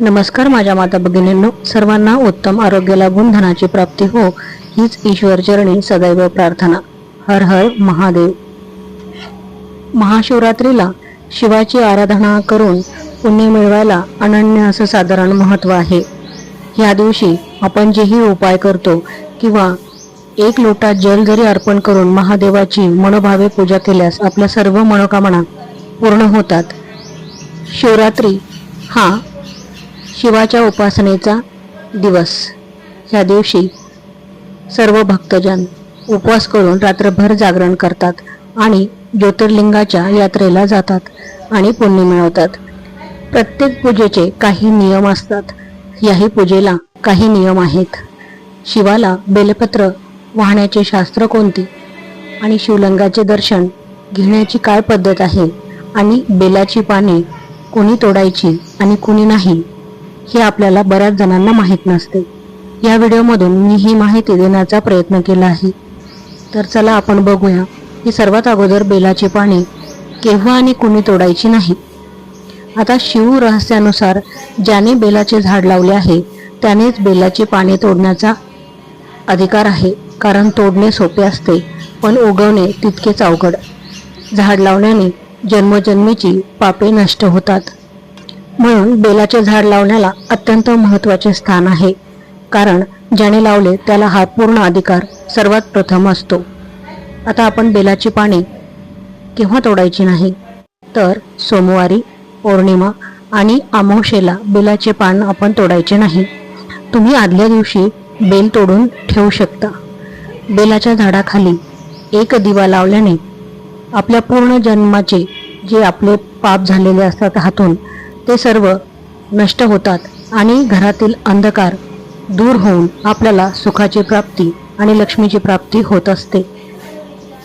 नमस्कार माझ्या माता भगिनींनो. सर्वांना उत्तम आरोग्य लाभून धनाची प्राप्ती हो हीच ईश्वर चरणी सदैव प्रार्थना. हर हर महादेव. महाशिवरात्रीला शिवाची आराधना करून पुण्य मिळवायला अनन्य असं साधारण महत्त्व आहे. या दिवशी आपण जेही उपाय करतो किंवा एक लोटा जल जरी अर्पण करून महादेवाची मनोभावे पूजा केल्यास आपल्या सर्व मनोकामना पूर्ण होतात. शिवरात्री हा शिवाच्या उपासनेचा दिवस. ह्या दिवशी सर्व भक्तजन उपवास करून रात्रभर जागरण करतात आणि ज्योतिर्लिंगाच्या यात्रेला जातात आणि पुण्य मिळवतात. प्रत्येक पूजेचे काही नियम असतात. याही पूजेला काही नियम आहेत. शिवाला बेलपत्र वाहण्याचे शास्त्र कोणती आणि शिवलिंगाचे दर्शन घेण्याची काय पद्धत आहे आणि बेलाची पाने कोणी तोडायची आणि कोणी नाही? हे आपल्याला बऱ्याच जणांना माहीत नसते. या व्हिडिओमधून मी ही माहिती देण्याचा प्रयत्न केला आहे. तर चला आपण बघूया की सर्वात अगोदर बेलाची पाने केव्हा आणि कुणी तोडायची नाही आता शिव रहस्यानुसार ज्याने बेलाचे झाड लावले आहे त्यानेच बेलाची पाने तोडण्याचा अधिकार आहे कारण तोडणे सोपे असते पण उगवणे तितकेच अवघड. झाड लावण्याने जन्मजन्मीची पापे नष्ट होतात. म्हणून बेलाचे झाड लावण्याला अत्यंत महत्त्वाचे स्थान आहे. कारण ज्याने लावले त्याला हा पूर्ण अधिकार सर्वात प्रथम असतो. आता आपण बेलाची पाने केव्हा तोडायची नाही? तर सोमवारी पौर्णिमा आणि आमोशेला बेलाचे पान आपण तोडायचे नाही. तुम्ही आदल्या दिवशी बेल तोडून ठेवू शकता. बेलाच्या झाडाखाली एक दिवा लावल्याने आपल्या पूर्ण जन्माचे जे आपले पाप झालेले असतात हातून ते सर्व नष्ट होतात आणि घरातील अंधकार दूर होऊन आपल्याला सुखाची प्राप्ती आणि लक्ष्मीची प्राप्ती होत असते.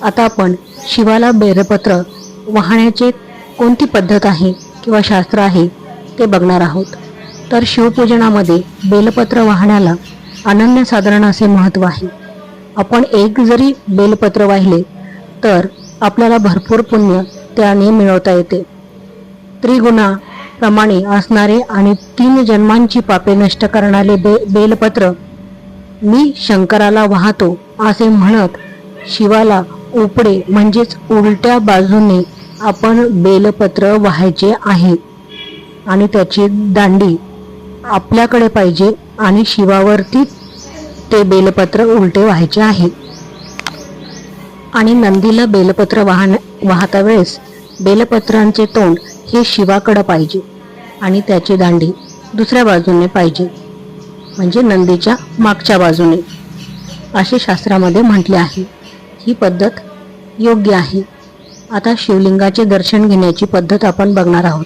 आता आपण शिवाला बेलपत्र वाहण्याचे कोणती पद्धत आहे किंवा शास्त्र आहे ते बघणार आहोत. तर शिवपूजनामध्ये बेलपत्र वाहण्याला अनन्यसाधारण असे महत्त्व आहे. आपण एक जरी बेलपत्र वाहिले तर आपल्याला भरपूर पुण्य त्याने मिळवता येते. त्रिगुणा प्रमाणे असणारे आणि तीन जन्मांची पापे नष्ट करणारे बे बेलपत्र मी शंकराला वाहतो असे म्हणत शिवाला उपडे म्हणजेच उलट्या बाजूने आपण बेलपत्र वाहायचे आहे आणि त्याची दांडी आपल्याकडे पाहिजे आणि शिवावरती ते बेलपत्र उलटे व्हायचे आहे. आणि नंदीला बेलपत्र वाहन वाहता वेळेस बेलपत्रांचे तोंड हे शिवाकडं पाहिजे आणि त्याची दांडी दुसऱ्या बाजूने पाहिजे म्हणजे नंदीच्या मागच्या बाजूने. असे शास्त्रामध्ये म्हटले आहे. ही पद्धत योग्य आहे. आता शिवलिंगाचे दर्शन घेण्याची पद्धत आपण बघणार आहोत.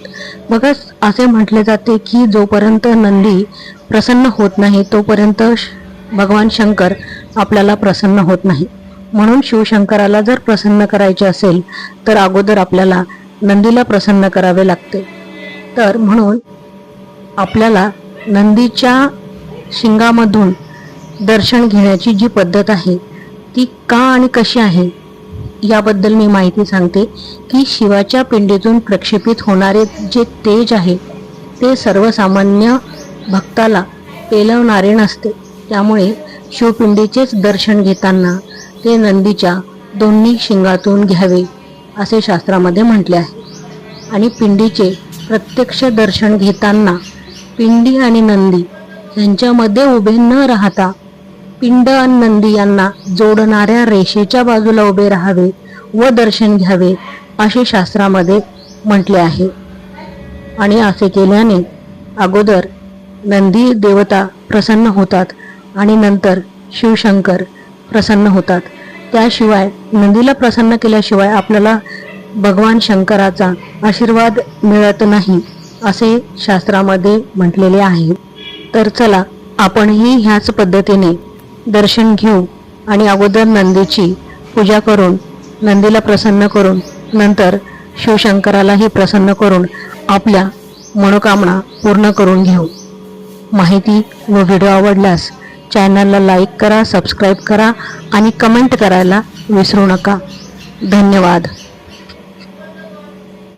बघा असे म्हटले जाते की जोपर्यंत नंदी प्रसन्न होत नाही तोपर्यंत श- भगवान शंकर आपल्याला प्रसन्न होत नाही. म्हणून शिवशंकराला जर प्रसन्न करायचे असेल तर अगोदर आपल्याला नंदीला प्रसन्न करावे लागते. तर म्हणून आपल्याला नंदीच्या शिंगामधून दर्शन घेण्याची जी पद्धत आहे ती का आणि कशी आहे याबद्दल मी माहिती सांगते की शिवाच्या पिंडीतून प्रक्षेपित होणारे जे तेज आहे ते सर्वसामान्य भक्ताला पेलवणारे नसते. त्यामुळे शिवपिंडीचेच दर्शन घेताना ते नंदीच्या दोन्ही शिंगातून घ्यावे. असे शास्त्रामध्ये म्हटले आहे. आणि पिंडीचे प्रत्यक्ष दर्शन घेताना पिंडी आणि नंदी यांच्यामध्ये उभे न राहता पिंड आणि नंदी यांना जोडणाऱ्या रेषेच्या बाजूला उभे राहावे व दर्शन घ्यावे असे शास्त्रामध्ये म्हटले आहे. आणि असे केल्याने अगोदर नंदी देवता प्रसन्न होतात आणि नंतर शिवशंकर प्रसन्न होतात. त्याशिवाय नंदीला प्रसन्न केल्याशिवाय आपल्याला भगवान शंकराचा आशीर्वाद मिळत नाही असे शास्त्रामध्ये म्हटलेले आहे. तर चला आपणही ह्याच पद्धतीने दर्शन घेऊ आणि अगोदर नंदीची पूजा करून नंदीला प्रसन्न करून नंतर शिवशंकरालाही प्रसन्न करून आपल्या मनोकामना पूर्ण करून घेऊ. माहिती व व्हिडिओ आवडल्यास चॅनलला लाईक करा सबस्क्राईब करा आणि कमेंट करायला विसरू नका. धन्यवाद.